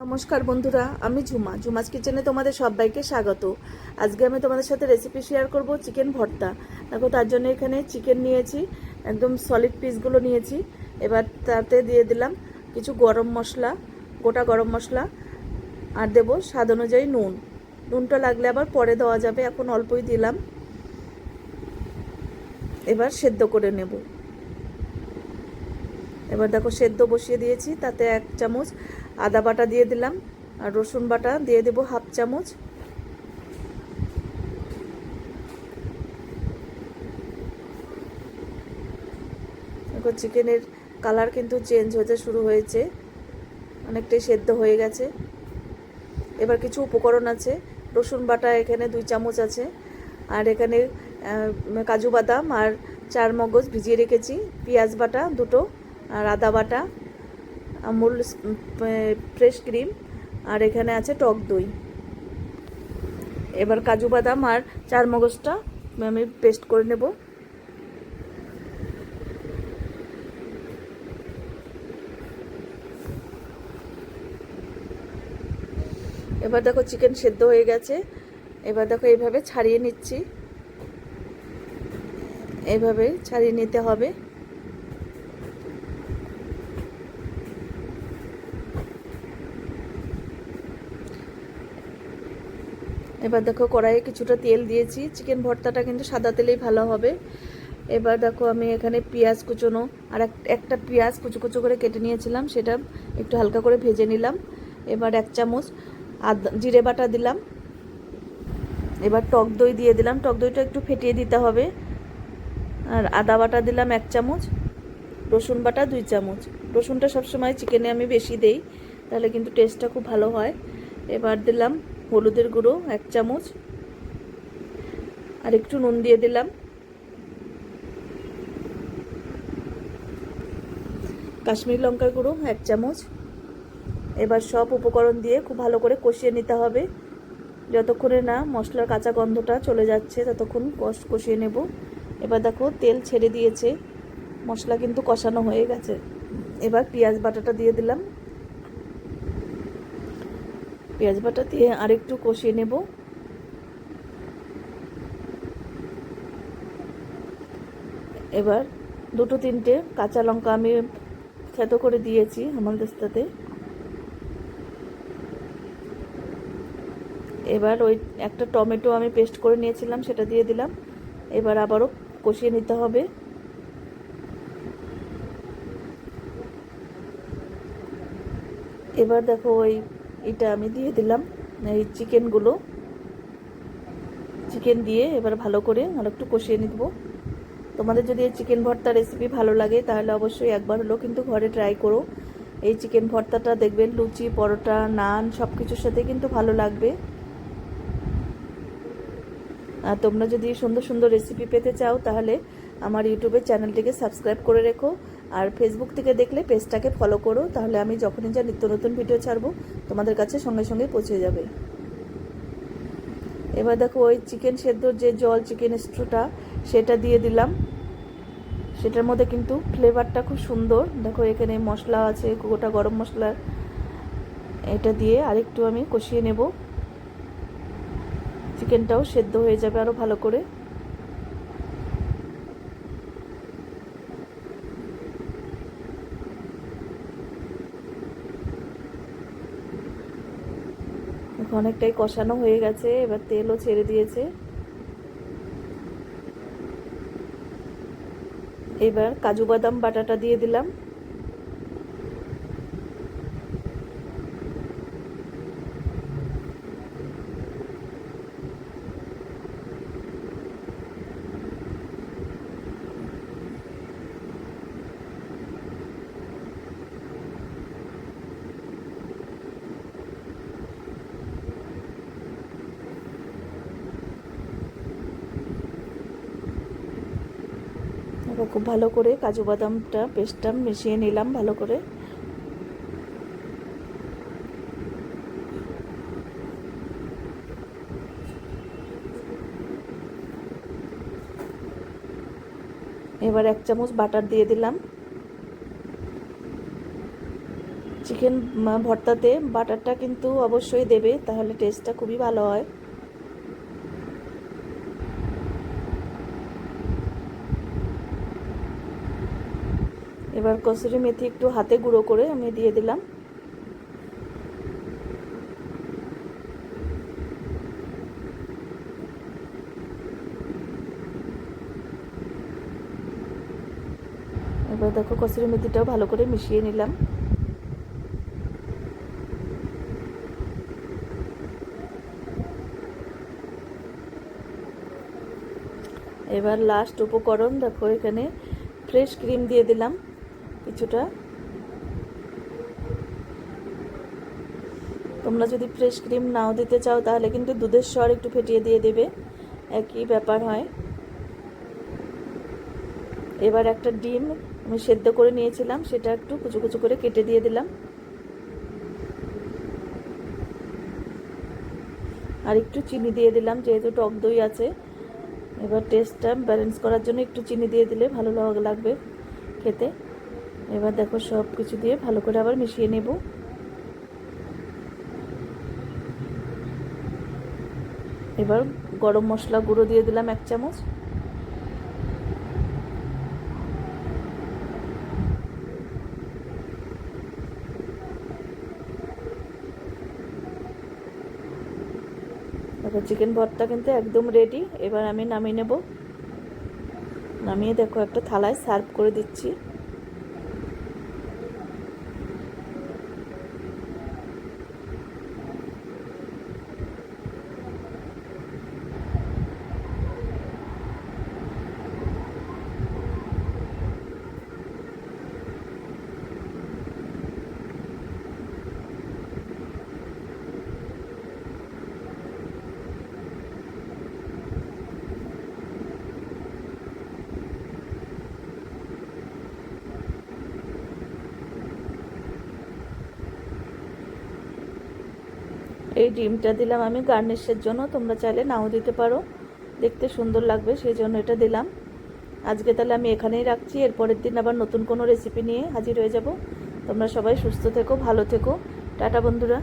নমস্কার বন্ধুরা, আমি ঝুমা। ঝুমাস কিচেনে তোমাদের সবাইকে স্বাগত। আজকে আমি তোমাদের সাথে রেসিপি শেয়ার করব চিকেন ভর্তা। দেখো, তার জন্য এখানে চিকেন নিয়েছি, একদম সলিড পিসগুলো নিয়েছি। এবার তাতে দিয়ে দিলাম কিছু গরম মশলা, গোটা গরম মশলা, আর দেবো স্বাদ অনুযায়ী নুন। নুনটা লাগলে আবার পরে দেওয়া যাবে, এখন অল্পই দিলাম। এবার সেদ্ধ করে নেব। এবার দেখো সেদ্ধ বসিয়ে দিয়েছি, তাতে এক চামচ আদা বাটা দিয়ে দিলাম আর রসুন বাটা দিয়ে দেবো হাফ চামচ। দেখো চিকেনের কালার কিন্তু চেঞ্জ হতে শুরু হয়েছে, অনেকটাই সেদ্ধ হয়ে গেছে। এবার কিছু উপকরণ আছে, রসুন বাটা এখানে দুই চামচ আছে, আর এখানে কাজু বাদাম আর চার মগজ ভিজিয়ে রেখেছি, পেঁয়াজ বাটা দুটো। আর আদা বাটা, আমুল ফ্রেশ ক্রিম আর এখানে আছে টক দই। এবার কাজু বাদাম আর চার মগজটা আমি পেস্ট করে নেব। এবার দেখো চিকেন সেদ্ধ হয়ে গেছে। এবার দেখো এইভাবে ছাড়িয়ে নিচ্ছি। এইভাবে ছাড়িয়ে নিতে হবে। এবার দেখো কড়াইয়ে কিছুটা তেল দিয়েছি। চিকেন ভর্তাটা কিন্তু সাদা তেলেই ভালো হবে। এবার দেখো আমি এখানে পেঁয়াজ কুচোনো, আর একটা পেঁয়াজ কুচো কুচো করে কেটে নিয়েছিলাম, সেটা একটু হালকা করে ভেজে নিলাম। এবার এক চামচ আদা জিরে বাটা দিলাম। এবার টক দই দিয়ে দিলাম। টক দইটা একটু ফেটিয়ে দিতে হবে। আর আদা বাটা দিলাম এক চামচ, রসুন বাটা দুই চামচ। রসুনটা সবসময় চিকেনে আমি বেশি দেই, তাহলে কিন্তু টেস্টটা খুব ভালো হয়। এবার দিলাম হলুদের গুঁড়ো, এক চামচ। আর একটু নুন দিয়ে দিলাম। কাশ্মীর লঙ্কার গুঁড়ো, এক চামচ। এবার সব উপকরণ দিয়ে খুব ভালো করে কষিয়ে নিতে হবে। যতক্ষণে না মশলার কাঁচা গন্ধটা চলে যাচ্ছে, ততক্ষণ কষ, কষিয়ে নেব। এবার দেখো, তেল ছেড়ে দিয়েছে। মশলা কিন্তু কষানো হয়ে গেছে। এবার পেঁয়াজ বাটাটা দিয়ে দিলাম। পেঁয়াজ বাটা দিয়ে আরেকটু কষিয়ে নেব। এবার দুটো তিনটে কাঁচা লঙ্কা আমি থেতো করে দিয়েছি আমার দেশটাতে এবার ওই একটা টমেটো আমি পেস্ট করে নিয়েছিলাম, সেটা দিয়ে দিলাম। এবার আবারও কষিয়ে নিতে হবে। এবার দেখো ওই এটা আমি দিয়ে দিলাম। এই চিকেনগুলো। চিকেন দিয়ে এবার ভালো করে আর একটু কষিয়ে নিব। তোমাদের যদি এই চিকেন ভর্তা রেসিপি ভালো লাগে, তাহলে অবশ্যই একবার হলেও কিন্তু ঘরে ট্রাই করো। এই চিকেন ভর্তাটা দেখবেন লুচি, পরোটা, নান সব কিছুর সাথে কিন্তু ভালো লাগবে। আর তোমরা যদি সুন্দর সুন্দর রেসিপি পেতে চাও, তাহলে আমার ইউটিউবের চ্যানেলটিকে সাবস্ক্রাইব করে রেখো। আর ফেসবুক থেকে দেখলে পেজটাকে ফলো করো, তাহলে আমি যখনই যা নিত্য নতুন ভিডিও ছাড়বো, তোমাদের কাছে সঙ্গে সঙ্গে পৌঁছে যাবে। এবার দেখো ওই চিকেন সেদ্ধর যে জল চিকেন স্টুটা সেটা দিয়ে দিলাম। সেটার মধ্যে কিন্তু ফ্লেভারটা খুব সুন্দর। দেখো এখানে মশলা আছে, গোটা গরম মশলা এটা দিয়ে আরেকটু আমি কষিয়ে নেব। চিকেনটাও সেদ্ধ হয়ে যাবে আরও ভালো করে। অনেকটাই কষানো হয়ে গেছে এবার তেলও ছেড়ে দিয়েছে। এবার কাজু বাদাম বাটাটা দিয়ে দিলাম এবার খুব ভালো করে কাজু বাদামটা, পেস্টটা মিশিয়ে নিলাম ভালো করে। এবার এক চামচ বাটার দিয়ে দিলাম। চিকেন ভর্তাতে বাটারটা কিন্তু অবশ্যই দেবে, তাহলে টেস্টটা খুবই ভালো হয়। এবার কসুরি মেথি একটু হাতে গুঁড়ো করে আমি দিয়ে দিলাম। এবার দেখো কসুরি মেথিটাও ভালো করে মিশিয়ে নিলাম। এবার লাস্ট উপকরণ দেখো এখানে ফ্রেশ ক্রিম দিয়ে দিলাম। কিছুটা। তোমরা যদি ফ্রেশ ক্রিম নাও দিতে চাও, তাহলে কিন্তু দুধের স্বর একটু ফেটিয়ে দিয়ে দেবে। একই ব্যাপার হয়। এবার একটা ডিম আমি সেদ্ধ করে নিয়েছিলাম, সেটা একটু কুচু কুচু করে কেটে দিয়ে দিলাম। আর একটু চিনি দিয়ে দিলাম, যেহেতু টক দই আছে। এবার টেস্টটা ব্যালেন্স করার জন্য একটু চিনি দিয়ে দিলে ভালো লাগবে খেতে। এবার দেখো সব কিছু দিয়ে ভালো করে আবার মিশিয়ে নেব। এবার গরম মশলা গুঁড়ো দিয়ে দিলাম এক চামচ। চিকেন ভর্তা কিন্তু একদম রেডি এবার আমি নামিয়ে নেব। নামিয়ে দেখো একটা থালায় সার্ভ করে দিচ্ছি। এই ডিমটা দিলাম আমি গার্নিশের জন্য, তোমরা চাইলে নাও দিতে পারো। দেখতে সুন্দর লাগবে সেই জন্য এটা দিলাম। আজকে তাহলে আমি এখানেই রাখছি, এরপরের দিন আবার নতুন কোনো রেসিপি নিয়ে হাজির হয়ে যাব। তোমরা সবাই সুস্থ থেকো, ভালো থেকো। টাটা বন্ধুরা।